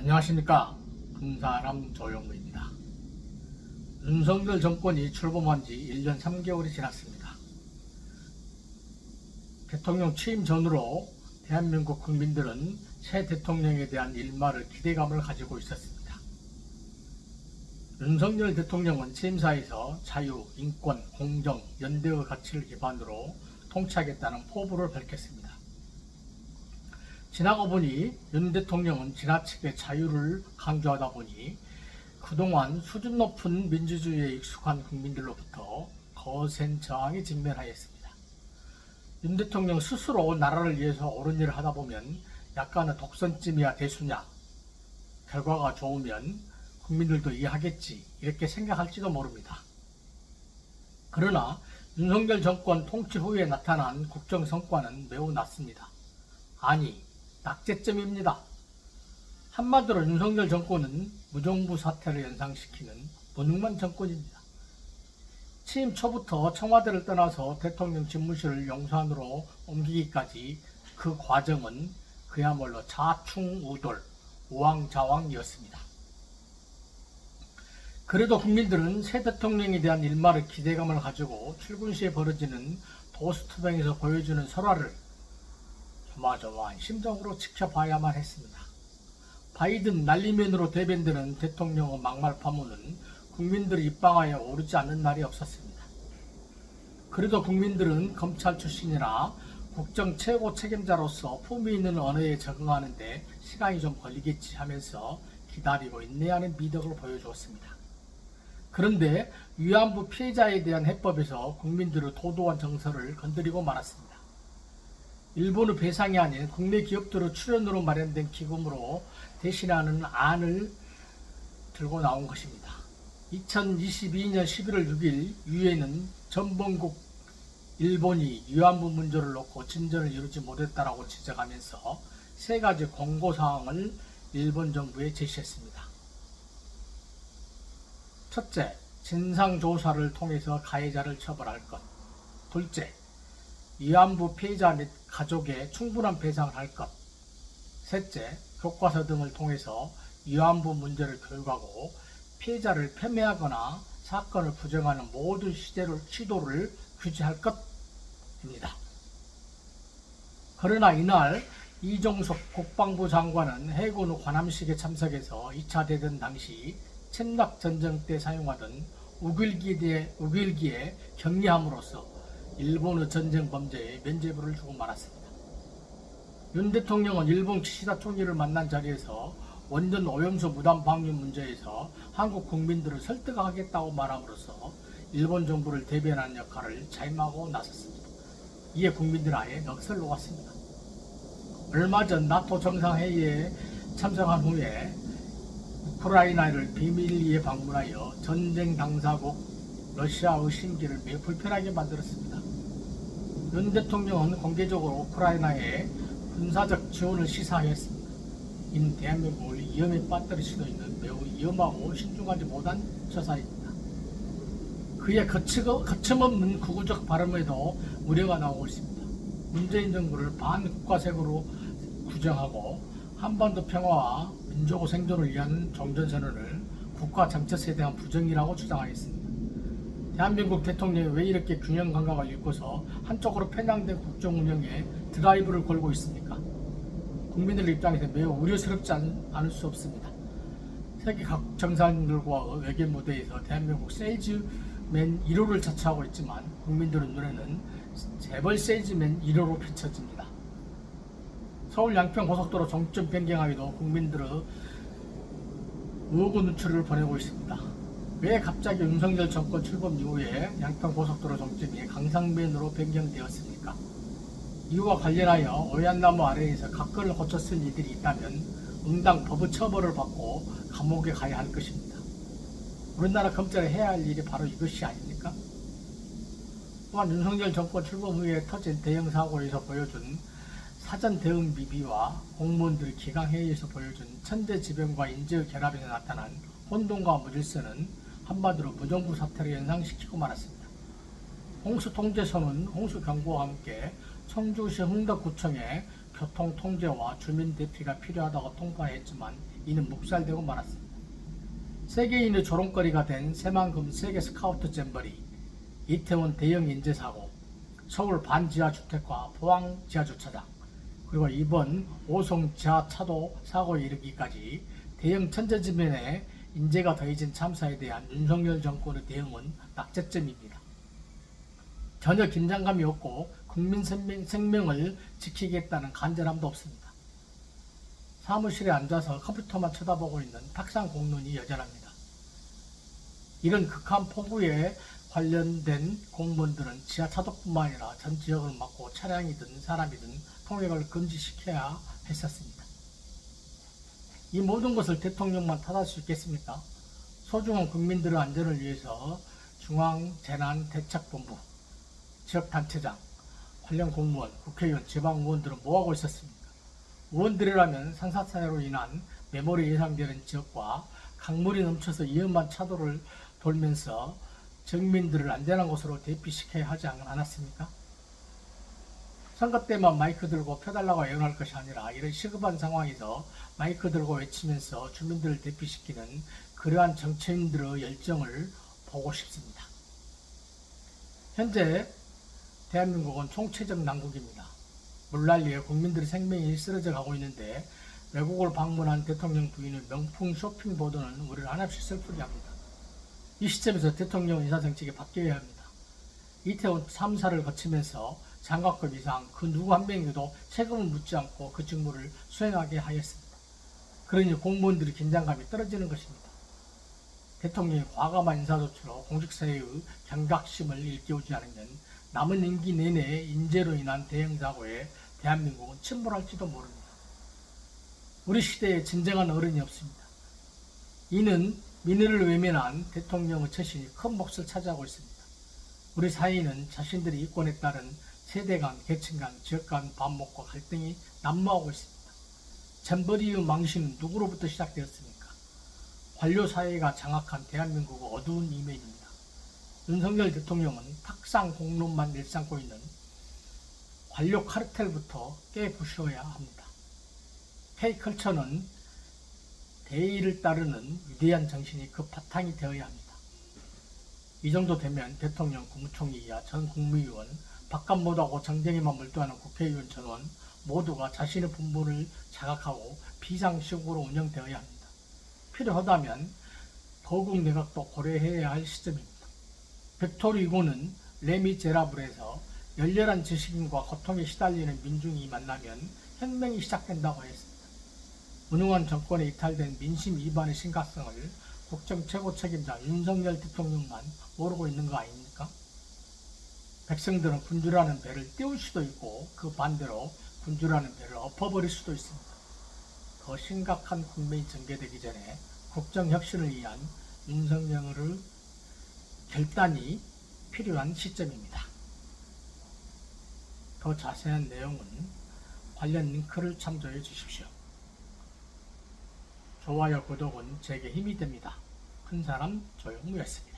안녕하십니까 금사람 조영무입니다. 윤석열 정권이 출범한 지 1년 3개월이 지났습니다. 대통령 취임 전으로 대한민국 국민들은 새 대통령에 대한 일말의 기대감을 가지고 있었습니다. 윤석열 대통령은 취임사에서 자유, 인권, 공정, 연대의 가치를 기반으로 통치하겠다는 포부를 밝혔습니다. 지나고 보니 윤 대통령은 지나치게 자유를 강조하다 보니 그동안 수준 높은 민주주의에 익숙한 국민들로부터 거센 저항에 직면하였습니다. 윤 대통령 스스로 나라를 위해서 옳은 일을 하다 보면 약간의 독선쯤이야 대수냐 결과가 좋으면 국민들도 이해하겠지 이렇게 생각할지도 모릅니다. 그러나 윤석열 정권 통치 후에 나타난 국정 성과는 매우 낮습니다. 아니 낙제점입니다. 한마디로 윤석열 정권은 무정부 사태를 연상시키는 무능만 정권입니다. 취임 초부터 청와대를 떠나서 대통령 집무실을 용산으로 옮기기까지 그 과정은 그야말로 자충우돌, 우왕좌왕이었습니다. 그래도 국민들은 새 대통령에 대한 일말의 기대감을 가지고 출근 시에 벌어지는 도스투병에서 보여주는 설화를 조마조마한 심정으로 지켜봐야만 했습니다. 바이든 난리면으로 대변되는 대통령의 막말 파문은 국민들의 입방아에 오르지 않는 날이 없었습니다. 그래도 국민들은 검찰 출신이나 국정 최고 책임자로서 품위 있는 언어에 적응하는데 시간이 좀 걸리겠지 하면서 기다리고 인내하는 미덕을 보여주었습니다. 그런데 위안부 피해자에 대한 해법에서 국민들의 도도한 정서를 건드리고 말았습니다. 일본의 배상이 아닌 국내 기업들의 출연으로 마련된 기금으로 대신하는 안을 들고 나온 것입니다. 2022년 11월 6일 유엔은 전범국 일본이 위안부 문제를 놓고 진전을 이루지 못했다라고 지적하면서 세 가지 권고 사항을 일본 정부에 제시했습니다. 첫째, 진상조사를 통해서 가해자를 처벌할 것. 둘째, 위안부 피해자 및 가족에 충분한 배상을 할 것. 셋째, 교과서 등을 통해서 위안부 문제를 교육하고 피해자를 폄훼하거나 사건을 부정하는 모든 시대를, 시도를 규제할 것입니다. 그러나 이날 이종석 국방부 장관은 해군 관함식에 참석해서 2차 대전 당시 침략 전쟁 때 사용하던 우길기에, 우길기에 격리함으로써 일본의 전쟁 범죄에 면죄부를 주고 말았습니다. 윤 대통령은 일본 키시다 총리를 만난 자리에서 원전 오염수 무단 방류 문제에서 한국 국민들을 설득하겠다고 말함으로써 일본 정부를 대변하는 역할을 자임하고 나섰습니다. 이에 국민들 아예 넋을 놓았습니다. 얼마 전 나토 정상회의에 참석한 후에 우크라이나를 비밀리에 방문하여 전쟁 당사국 러시아의 심기를 매우 불편하게 만들었습니다. 윤 대통령은 공개적으로 우크라이나에 군사적 지원을 시사했습니다. 이는 대한민국을 위험에 빠뜨릴 수도 있는 매우 위험하고 신중하지 못한 처사입니다. 그의 거침없는 구구적 발언에도 우려가 나오고 있습니다. 문재인 정부를 반국가색으로 규정하고 한반도 평화와 민족의 생존을 위한 종전선언을 국가 정체성에 대한 부정이라고 주장하겠습니다. 대한민국 대통령이 왜 이렇게 균형 감각을 잃고서 한쪽으로 편향된 국정 운영에 드라이브를 걸고 있습니까? 국민들 입장에서 매우 우려스럽지 않, 않을 수 없습니다. 세계 각 정상들과 외교 무대에서 대한민국 세일즈맨 1호를 자처하고 있지만 국민들의 눈에는 재벌 세일즈맨 1호로 비춰집니다. 서울 양평 고속도로 종점 변경하기도 국민들의 의혹의 눈초리를 보내고 있습니다. 왜 갑자기 윤석열 정권 출범 이후에 양평 고속도로 종점이 강상면으로 변경되었습니까? 이와 관련하여 오얏나무 아래에서 각건을 고쳤을 이들이 있다면 응당 법의 처벌을 받고 감옥에 가야 할 것입니다. 우리나라 검찰이 해야 할 일이 바로 이것이 아닙니까? 또한 윤석열 정권 출범 후에 터진 대형 사고에서 보여준 사전 대응 미비와 공무원들 기강회의에서 보여준 천재지변과 인재의 결합에서 나타난 혼돈과 무질서는 한마디로 무정부 사태를 연상시키고 말았습니다. 홍수 통제선은 홍수 경보와 함께 청주시 흥덕구청에 교통 통제와 주민 대피가 필요하다고 통보했지만 이는 묵살되고 말았습니다. 세계인의 조롱거리가 된 새만금 세계 스카우트 잼버리, 이태원 대형 인재 사고, 서울 반지하 주택과 포항 지하 주차장, 그리고 이번 오송 지하 차도 사고에 이르기까지 대형 천재지변에 인재가 더해진 참사에 대한 윤석열 정권의 대응은 낙제점입니다. 전혀 긴장감이 없고 국민 생명, 생명 을 지키겠다는 간절함도 없습니다. 사무실에 앉아서 컴퓨터만 쳐다보고 있는 탁상 공론이 여전합니다. 이런 극한 폭우에 관련된 공무원들은 지하 차도뿐만 아니라 전 지역을 막고 차량이든 사람이든 통행을 금지시켜야 했었습니다. 이 모든 것을 대통령만 탓할 수 있겠습니까? 소중한 국민들의 안전을 위해서 중앙재난대책본부, 지역단체장, 관련 공무원, 국회의원, 지방의원들은 뭐하고 있었습니까? 의원들이라면 산사사로 인한 메모리 예상되는 지역과 강물이 넘쳐서 위험한 차도를 돌면서 정민들을 안전한 곳으로 대피시켜야 하지 않았습니까? 선거 때만 마이크 들고 펴달라고 애원할 것이 아니라 이런 시급한 상황에서 마이크 들고 외치면서 주민들을 대피시키는 그러한 정치인들의 열정을 보고 싶습니다. 현재 대한민국은 총체적 난국입니다. 물난리에 국민들의 생명이 쓰러져 가고 있는데 외국을 방문한 대통령 부인의 명품 쇼핑 보도는 우리를 한없이 슬프게 합니다. 이 시점에서 대통령 인사정책이 바뀌어야 합니다. 이태원 참사를 거치면서 장관급 이상 그 누구 한 명에게도 세금을 묻지 않고 그 직무를 수행하게 하였습니다. 그러니 공무원들의 긴장감이 떨어지는 것입니다. 대통령이 과감한 인사조치로 공직사회의 경각심을 일깨우지 않으면 남은 임기 내내 인재로 인한 대형 사고에 대한민국은 침몰할지도 모릅니다. 우리 시대에 진정한 어른이 없습니다. 이는 민의를 외면한 대통령의 처신이 큰 몫을 차지하고 있습니다. 우리 사회는 자신들의 이권에 따른 세대 간, 계층 간, 지역 간 반목과 갈등이 난무하고 있습니다. 잼버리의 망신은 누구로부터 시작되었습니까? 관료 사회가 장악한 대한민국의 어두운 이면입니다. 윤석열 대통령은 탁상 공론만 일삼고 있는 관료 카르텔부터 깨부셔야 합니다. K컬처는 대의를 따르는 위대한 정신이 그 바탕이 되어야 합니다. 이 정도 되면 대통령, 국무총리야 전 국무위원, 바깥 못하고 정쟁에만 몰두하는 국회의원 전원 모두가 자신의 분부를 자각하고 비상식으로 운영되어야 합니다. 필요하다면 거국 내각도 고려해야 할 시점입니다. 벡토르 이고는 레미제라블에서 열렬한 지식인과 고통에 시달리는 민중이 만나면 혁명이 시작된다고 했습니다. 무능한 정권에 이탈된 민심 위반의 심각성을 국정 최고 책임자 윤석열 대통령만 모르고 있는 거 아닙니까? 백성들은 군주라는 배를 띄울 수도 있고 그 반대로 군주라는 배를 엎어버릴 수도 있습니다. 더 심각한 국면이 전개되기 전에 국정혁신을 위한 윤석열의 결단이 필요한 시점입니다. 더 자세한 내용은 관련 링크를 참조해 주십시오. 좋아요, 구독은 제게 힘이 됩니다. 큰 사람 조용무였습니다.